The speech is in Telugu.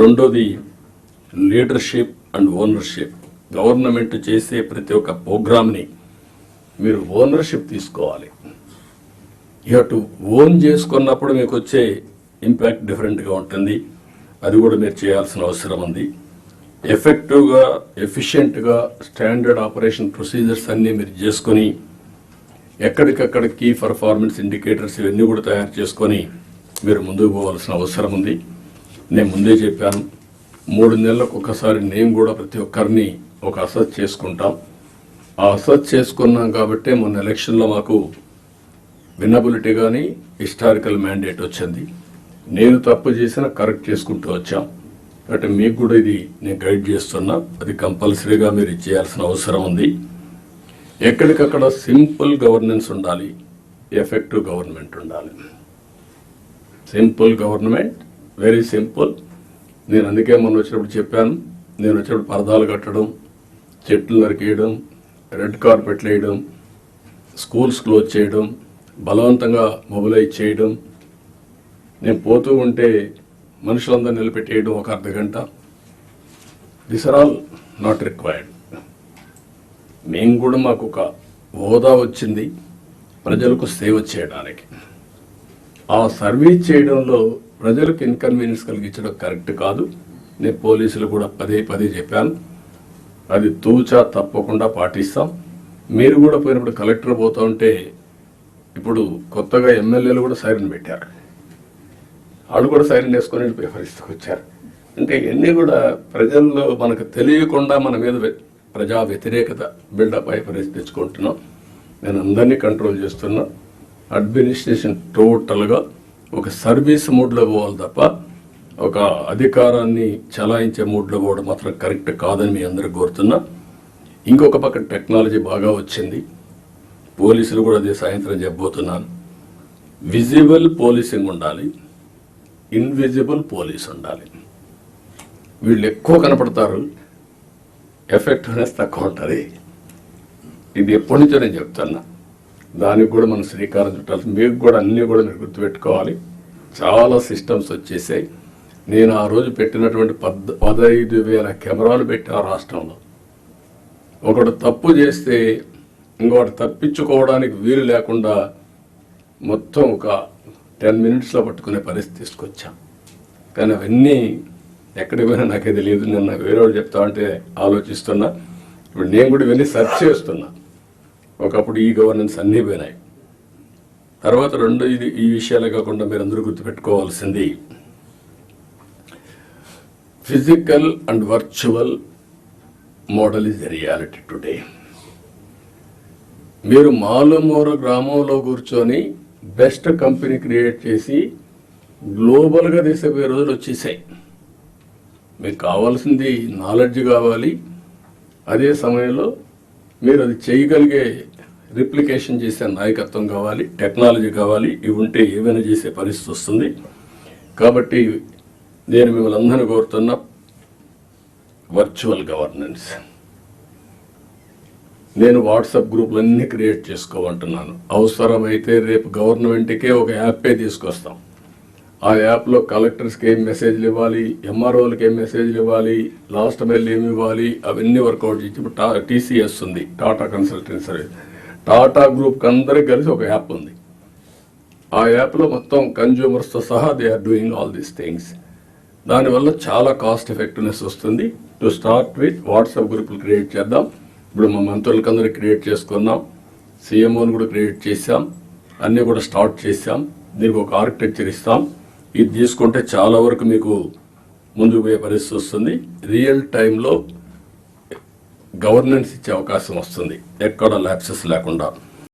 రెండోది లీడర్షిప్ అండ్ ఓనర్షిప్ గవర్నమెంట్ చేసే ప్రతి ఒక్క ప్రోగ్రామ్ని మీరు ఓనర్షిప్ తీసుకోవాలి. యూ టు ఓన్ చేసుకున్నప్పుడు మీకు వచ్చే ఇంపాక్ట్ డిఫరెంట్గా ఉంటుంది. అది కూడా మీరు చేయాల్సిన అవసరం ఉంది. ఎఫెక్టివ్గా ఎఫిషియెంట్గా స్టాండర్డ్ ఆపరేషన్ ప్రొసీజర్స్ అన్నీ మీరు చేసుకొని ఎక్కడికక్కడ కీ పర్ఫార్మెన్స్ ఇండికేటర్స్ ఇవన్నీ కూడా తయారు చేసుకొని మీరు ముందుకు పోవాల్సిన అవసరం ఉంది. నేను ముందే చెప్పాను. మూడు నెలలకు ఒకసారి నేను కూడా ప్రతి ఒక్కరిని ఒక అసెస్ చేసుకుంటాం. ఆ అసెస్ చేసుకున్నాం కాబట్టే మొన్న ఎలక్షన్లో మాకు వినబిలిటీ కానీ హిస్టారికల్ మ్యాండేట్ వచ్చింది. నేను తప్పు చేసినా కరెక్ట్ చేసుకుంటూ వచ్చాం. కాబట్టి మీకు కూడా ఇది నేను గైడ్ చేస్తున్నా. అది కంపల్సరీగా మీరు ఇచ్చేయాల్సిన అవసరం ఉంది. ఎక్కడికక్కడ సింపుల్ గవర్నెన్స్ ఉండాలి. ఎఫెక్టివ్ గవర్నమెంట్ ఉండాలి. సింపుల్ గవర్నమెంట్ వెరీ సింపుల్ నేను అందుకే మొన్న వచ్చినప్పుడు చెప్పాను. నేను వచ్చినప్పుడు పరదాలు కట్టడం చెట్లు నరికేయడం రెడ్ కార్పెట్లు వేయడం స్కూల్స్ క్లోజ్ చేయడం బలవంతంగా మొబిలైజ్ చేయడం. నేను పోతూ ఉంటే మనుషులందరూ నిలబెట్టేయడం ఒక అర్ధ గంట. This are all not required మేము కూడా మాకు ఒక హోదా వచ్చింది. ప్రజలకు సేవ చేయడానికి. ఆ సర్వీస్ చేయడంలో ప్రజలకు ఇన్కన్వీనియన్స్ కలిగించడం కరెక్ట్ కాదు. నేను పోలీసులు కూడా పదే పదే చెప్పాను. అది తూచా తప్పకుండా పాటిస్తాం. మీరు కూడా పోయినప్పుడు కలెక్టర్ పోతూ ఉంటే ఇప్పుడు కొత్తగా ఎమ్మెల్యేలు కూడా సైరన్ పెట్టారు. వాళ్ళు కూడా సైరన్ వేసుకొని పరిస్థితికి వచ్చారు. అంటే ఇవన్నీ కూడా ప్రజల్లో మనకు తెలియకుండా మన మీద ప్రజా వ్యతిరేకత బిల్డప్ అయ్యే పరిస్థితి తెచ్చుకుంటున్నాం. నేను అందరినీ కంట్రోల్ చేస్తున్నా. అడ్మినిస్ట్రేషన్ టోటల్గా ఒక సర్వీస్ మూడ్లో పోవాలి తప్ప ఒక అధికారాన్ని చలాయించే మూడ్లో పోవడం మాత్రం కరెక్ట్ కాదని మీ అందరూ కోరుతున్నా. ఇంకొక పక్క టెక్నాలజీ బాగా వచ్చింది. పోలీసులు కూడా అదే సాయంత్రం చెప్పబోతున్నాను. విజిబుల్ పోలీసింగ్ ఉండాలి. ఇన్విజిబుల్ పోలీస్ ఉండాలి. వీళ్ళు ఎక్కువ కనపడతారు. ఎఫెక్టివ్నెస్ తక్కువ ఉంటుంది. ఇది ఎప్పటి నుంచో నేను చెప్తున్నా. దానికి కూడా మనం శ్రీకారం చుట్టాలి మీకు కూడా అన్నీ కూడా మీరు గుర్తుపెట్టుకోవాలి. చాలా సిస్టమ్స్ వచ్చేసాయి. నేను ఆ రోజు పెట్టినటువంటి పద్ పదహైదు వేల కెమెరాలు పెట్టిన రాష్ట్రంలో. ఒకడు తప్పు చేస్తే ఇంకొకటి తప్పించుకోవడానికి వీలు లేకుండా మొత్తం ఒక టెన్ మినిట్స్లో పట్టుకునే పరిస్థితి తీసుకొచ్చాం. కానీ అవన్నీ ఎక్కడికి పోయినా నాకే తెలియదు. నిన్న వేరే వాళ్ళు చెప్తా అంటే ఆలోచిస్తున్నా. ఇప్పుడు నేను కూడా ఇవన్నీ సెర్చ్ చేస్తున్నా. ఒకప్పుడు ఈ గవర్నెన్స్ అన్నీ పోయినాయి. తర్వాత రెండు ఇది ఈ విషయాలే కాకుండా మీరు అందరూ గుర్తుపెట్టుకోవాల్సింది. Physical and virtual model is the reality today మీరు మాలుమూర గ్రామంలో కూర్చొని బెస్ట్ కంపెనీ క్రియేట్ చేసి గ్లోబల్గా తీసుకుపోయే రోజులు వచ్చేసాయి. మీకు కావాల్సింది నాలెడ్జ్ కావాలి. అదే సమయంలో మీరు అది చేయగలిగే రిప్లికేషన్ చేసే నాయకత్వం కావాలి టెక్నాలజీ కావాలి ఇవి ఉంటే ఏమైనా చేసే పరిస్థితి వస్తుంది. కాబట్టి నేను మిమ్మల్ని అందరినీ కోరుతున్న వర్చువల్ గవర్నెన్స్. నేను వాట్సాప్ గ్రూపులన్నీ క్రియేట్ చేసుకోమంటున్నాను. అవసరమైతే రేపు గవర్నమెంట్కే ఒక యాపే తీసుకొస్తాం. ఆ యాప్లో కలెక్టర్స్కి ఏం మెసేజ్లు ఇవ్వాలి ఎంఆర్ఓలకి ఏం మెసేజ్లు ఇవ్వాలి లాస్ట్ మెయిల్ ఏమి ఇవ్వాలి అవన్నీ వర్కౌట్ చేసి ఇప్పుడు టీసీఎస్ ఉంది టాటా కన్సల్టెన్సీ సర్వీస్ టాటా గ్రూప్కి అందరికి కలిసి ఒక యాప్ ఉంది. ఆ యాప్లో మొత్తం కన్జ్యూమర్స్తో సహా they are doing all these things దానివల్ల చాలా కాస్ట్ ఎఫెక్టివ్నెస్ వస్తుంది. టు స్టార్ట్ విత్ వాట్సాప్ గ్రూపులు క్రియేట్ చేద్దాం. ఇప్పుడు మా మంత్రులకి అందరికి క్రియేట్ చేసుకున్నాం సీఎంఓని కూడా క్రియేట్ చేశాం. అన్నీ కూడా స్టార్ట్ చేశాం. దీనికి ఒక ఆర్కిటెక్చర్ ఇస్తాం. ఇది తీసుకుంటే చాలా వరకు మీకు ముందుకు పోయే పరిస్థితి వస్తుంది. రియల్ టైంలో గవర్నెన్స్ ఇచ్చే అవకాశం వస్తుంది. ఎక్కడ ల్యాప్సెస్ లేకుండా.